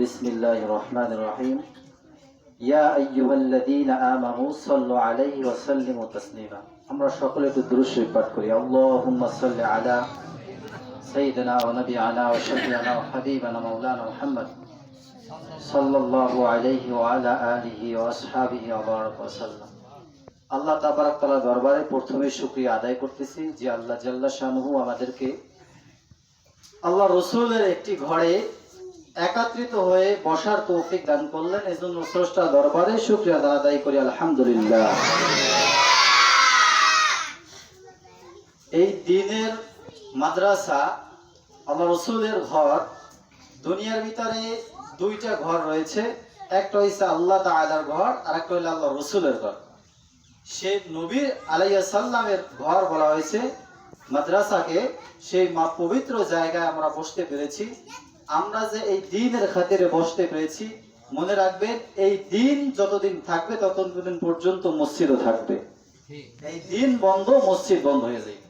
বিসমিল্লাহ রহমান রহিম ইয়া আইয়ুহাল্লাযীনা আমানু সাল্লু আলাইহি ওয়া সাল্লিমু তাসলিমা আমরা সকলে একটু দুরূদ শরীফ পাঠ করি। আল্লাহুম্মা সাল্লি আলা সাইয়্যিদিনা ওয়া নবিয়ানা ওয়া শাফিয়ানা ওয়া হাবিবানা মাওলানা মুহাম্মদ সাল্লাল্লাহু আলাইহি ওয়া আলা আলিহি ওয়া আসহাবিহি ওয়া বারাক আল্লাহ তাবারাক তাআলার দরবারে প্রথমে শুকরিয়া আদায় করতেছি যে আল্লাহ জাল্লা শানহু আমাদেরকে আল্লাহ রসুলের একটি ঘরে একত্রিত হয়ে বসার তৌফিক দান করলেন। এজন্য স্রষ্টা দরবারে শুক্রিয়া আদায় করি, আলহামদুলিল্লাহ। এই দিনের মাদ্রাসা, আল্লাহ রসুলের ঘর, দুনিয়ার ভিতরে দুইটা ঘর রয়েছে। একটা হইছে আল্লাহ তাআলার ঘর আর একটা হইল আল্লাহ রসুলের ঘর। সে নবীর আলাইয়া সাল্লামের ঘর বলা হয়েছে। মাদ্রাসাকে সেই মা পবিত্র জায়গায় আমরা বসতে পেরেছি। আমরা যে এই দিনের খাতিরে বসতে পেরেছি, মনে রাখবেন এই দিন যতদিন থাকবে, ততদিন পর্যন্ত মসজিদও থাকবে। এই দিন বন্ধ, মসজিদ বন্ধ হয়ে যায়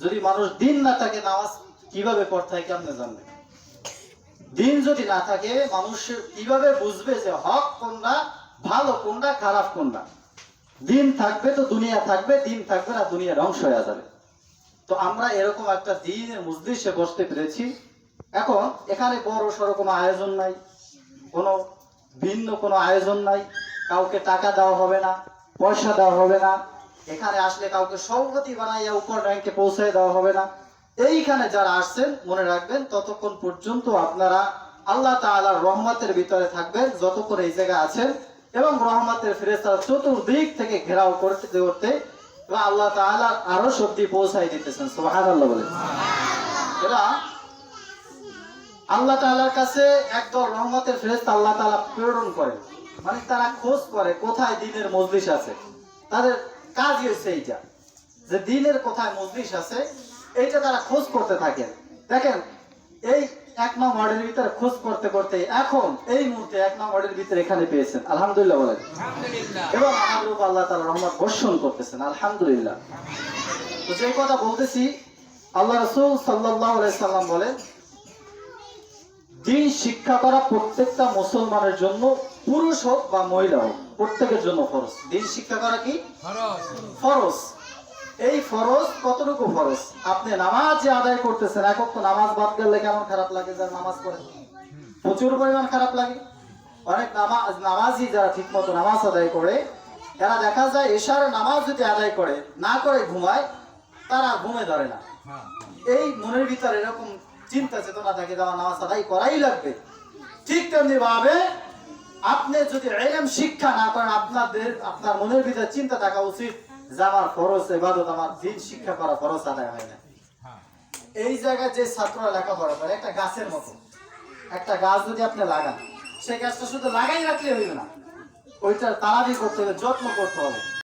যদি মানুষ দিন না থাকে নামাজ, কীভাবে পড়তে হয় কেমনে জানবে দিন যদি না থাকে মানুষের কীভাবে বুঝবে যে হক কোনটা, ভালো কোনটা, খারাপ কোনটা? দিন থাকবে তো দুনিয়া থাকবে, দিন থাকবে না দুনিয়া ধ্বংস হয়ে যাবে। তো আমরা এরকম একটা দিনের মজলিসে বসতে পেরেছি এখন এখানে বড় সড়ো কোনো আয়োজন নাই, কোনো ভিন্ন কোনো আয়োজন নাই, কাউকে টাকা দেওয়া হবে না, পয়সা দেওয়া হবে না, এখানে আসলে কাউকে সভাপতি বানাইয়া উপর র্যাঙ্কে পৌঁছায় দেওয়া হবে না। এইখানে যারা আসছেন, মনে রাখবেন, ততক্ষণ পর্যন্ত আপনারা আল্লাহ তাআলার রহমতের ভিতরে থাকবেন, যতক্ষণ এই জায়গায় আছেন, এবং রহমতের ফেরেস্তারা চতুর্দিক থেকে ঘেরাও করতে করতে এবং আল্লাহ তাআলা আরও শক্তি পৌঁছাই দিতেছেন, সুবহানাল্লাহ বলে। এরা আল্লাহ তাআলার কাছে একদল রহমতের ফেরেশতা আল্লাহ তাআলা প্রেরণ করে মানে তারা খোঁজ করে কোথায় দিনের মজলিস আছে। তাদের কাজ হচ্ছে এইটা। যে দিনের কোথায় মজলিস আছে এইটা তারা খোঁজ করতে থাকেন। দেখেন এই এক নং ওয়ার্ডের ভিতরে খোঁজ করতে করতে এখন এই মুহূর্তে এক নং ওয়ার্ডের ভিতরে এখানে পেয়েছেন। আলহামদুলিল্লাহ বলেন। এবং আমাদের উপর আল্লাহ তালা রহমত বর্ষণ করতেছেন। আলহামদুলিল্লাহ। তো যে কথা বলতেছি আল্লাহ রসুল সাল্লাহ সাল্লাম বলেন দিন শিক্ষা করা প্রত্যেকটা মুসলমানের জন্য পুরুষ হোক বা মহিলা হোক প্রত্যেকের জন্য ফরজ। দিন শিক্ষা করা কি? ফরজ। এই ফরজ কতটুকু ফরজ? আপনি নামাজ যে আদায় করতেছেন একক তো নামাজ বাদ গেলে কেমন খারাপ লাগে যারা নামাজ পড়ে? প্রচুর পরিমাণ খারাপ লাগে। অনেক নামাজ নামাজি যারা ঠিক মতো নামাজ আদায় করে এরা দেখা যায় এশার নামাজ যদি আদায় করে না করে ঘুমায় তারা ঘুমে ধরে না। এই মনের ভিতরে এরকম চিন্তা চেতনা থাকে যে আমার নামাজ আদায় করাই লাগবে। ঠিক তেমনি ভাবে আপনি যদি এলম শিক্ষা না করেন, আপনাদের, আপনার মনের ভিতরে চিন্তা থাকা উচিত যে আমার খরচ এবাদত আমার দিন শিক্ষা করা খরচ আদায় হয় না। এই জায়গায় যে ছাত্ররা লেখাপড়া করে, একটা গাছের মতো। একটা গাছ যদি আপনি লাগান, সেই গাছটা শুধু লাগাই রাখলে হইবে না। ওইটার তাড়াতাড়ি করতে হবে যত্ন করতে হবে।